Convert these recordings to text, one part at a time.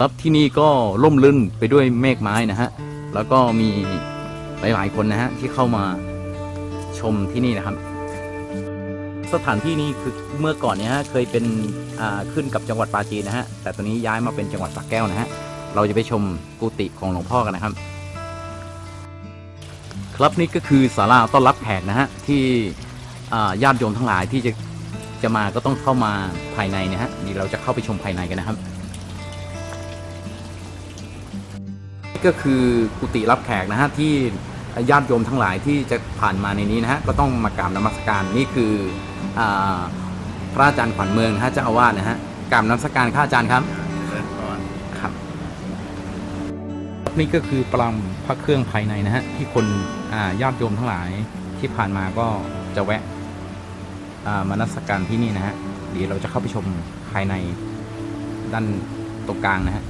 ครับที่นี่ก็ร่มรื่นไปด้วยเมฆไม้นะฮะ แล้วก็มีหลาย ๆ คนนะฮะ ที่เข้ามาชมที่นี่นะครับ สถานที่นี้คือเมื่อก่อนเนี่ยฮะเคยเป็นขึ้นกับจังหวัดปราจีนนะฮะ แต่ตอนนี้ย้ายมาเป็นจังหวัดสระแก้วนะฮะ เราจะไปชมกุฏิของหลวงพ่อกันนะครับ ครับนี่ก็คือศาลาต้อนรับแขกนะฮะที่ญาติโยมทั้งหลายที่จะจะมาก็ต้องเข้ามาภายในนะฮะนี่เราจะเข้าไปชมภายในกันนะครับ ก็คือกุฏิรับแขกนะฮะที่ญาติโยมทั้งหลายที่จะผ่านมาในนี้นะฮะก็ต้องมากราบนมัสการนี่คืออาพระอาจารย์ขวัญเมืองนะฮะเจ้าอาวาสนะฮะกราบนมัสการข้าอาจารย์ครับเดินก่อนครับ นี่ก็คือปลัมพระเครื่องภายในนะฮะที่คนอ่าญาติโยมทั้งหลายที่ผ่านมาก็จะแวะอ่ามานมัสการที่นี่นะฮะเดี๋ยวเราจะเข้าไปชมภายในด้านตรงกลางนะฮะ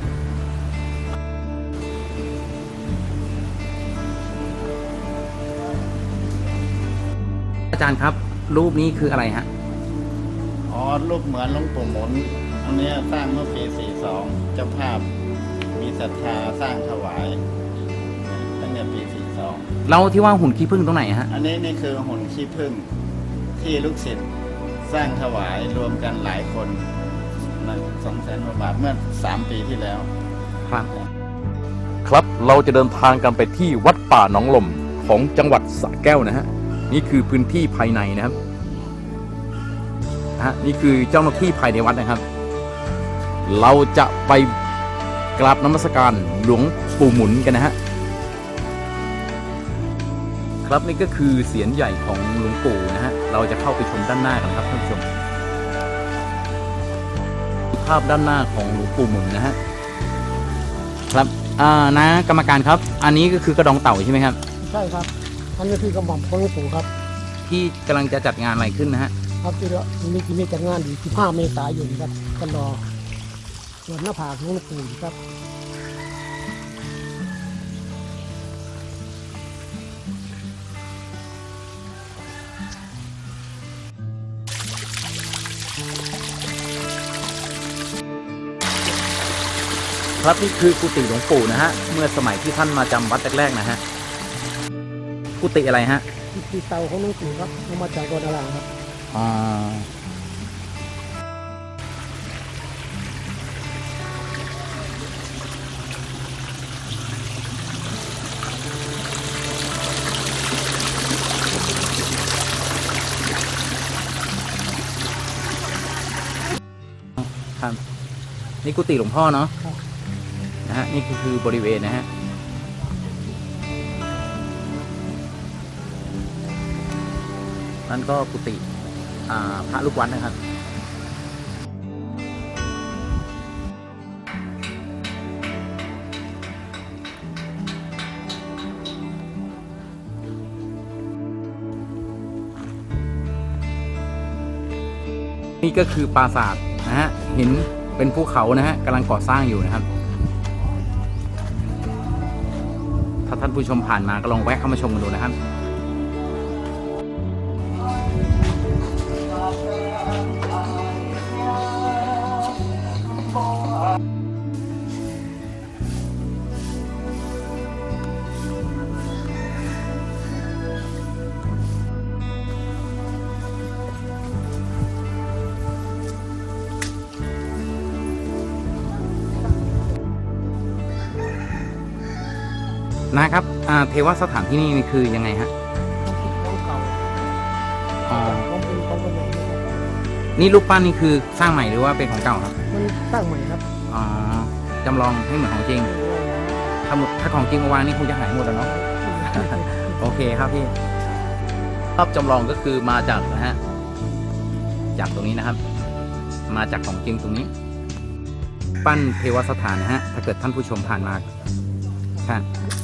อาจารย์ครับ รูปนี้คืออะไรฮะ อ๋อ รูปเหมือนหลวงปู่หมุน อันเนี้ยสร้างเมื่อปี 42 เจ้าภาพ มีศรัทธาสร้างถวาย ตั้งแต่ปี42เราที่ว่าหุ่นขี้ผึ้งตรงไหนฮะอันนี้นี่คือหุ่นขี้ผึ้งที่ลูกศิษย์สร้างถวายรวมกันหลายคนนะสองแสนกว่าบาทเมื่อ 3 ปีที่แล้ว ครับ ครับเราจะเดินทางกันไปที่วัดป่าหนองลมของจังหวัดสระแก้วนะฮะ นี่คือพื้นที่ภายในนะครับนะฮะนี่คือเจ้าหน้าที่ภายในวัดนะครับ เราจะไปกราบนมัสการหลวงปู่หมุนกันนะฮะครับนี่ก็คือเสียนใหญ่ของหลวงปู่นะฮะเราจะเข้าไปชมด้านหน้ากันครับท่านผู้ชม ภาพด้านหน้าของหลวงปู่หมุนนะฮะครับอ่านะกรรมการครับ อันนี้ก็คือกระดองเต่าใช่ไหมครับ ใช่ครับ อันนี้คือกระหม่อมของหลวงปู่ครับที่กำลังจะจัดงานอะไรขึ้นนะฮะ ครับที่เรามีที่มีจัดงานอยู่ที่5เมษายนครับก็รอส่วนหน้าผากของหลวงปู่อยู่ครับครับนี่คือกุฏิหลวงปู่นะฮะ เมื่อสมัยที่ท่านมาจำวัดแรกๆนะฮะ กุฏิอะไรฮะที่เตาของหลวงปู่ครับเอามาจากวัดอารามครับอ่าครับนี่กุฏิหลวงพ่อเนาะครับนะฮะนี่คือคือบริเวณนะฮะ นั่นก็กุฏิพระลูกวัดนะครับนี่ก็คือปราสาทนะฮะเห็นเป็นภูเขานะฮะกำลังก่อสร้างอยู่นะครับ ถ้าท่านผู้ชมผ่านมาก็ลองแวะเข้ามาชมกันดูนะครับ นะครับอ่าเทวสถานที่นี่นี่คือยังไงฮะของเก่าอ๋อของเป็นของกระหม่อมนะครับนี่รูปปั้นนี่คือสร้างใหม่หรือว่าเป็นของเก่าครับมันสร้างใหม่ครับอ๋อจำลองให้เหมือนของจริงถ้าหมดถ้าของจริงมาวางนี่คงจะหายหมดแล้วเนาะโอเคครับพี่ภาพจำลองก็คือมาจากนะฮะจากตรงนี้นะครับ มาจากของจริงตรงนี้ ปั้นเทวสถานนะฮะถ้าเกิดท่านผู้ชมผ่านมาครับรอบนี้เอ่อทุกคนก็ตะ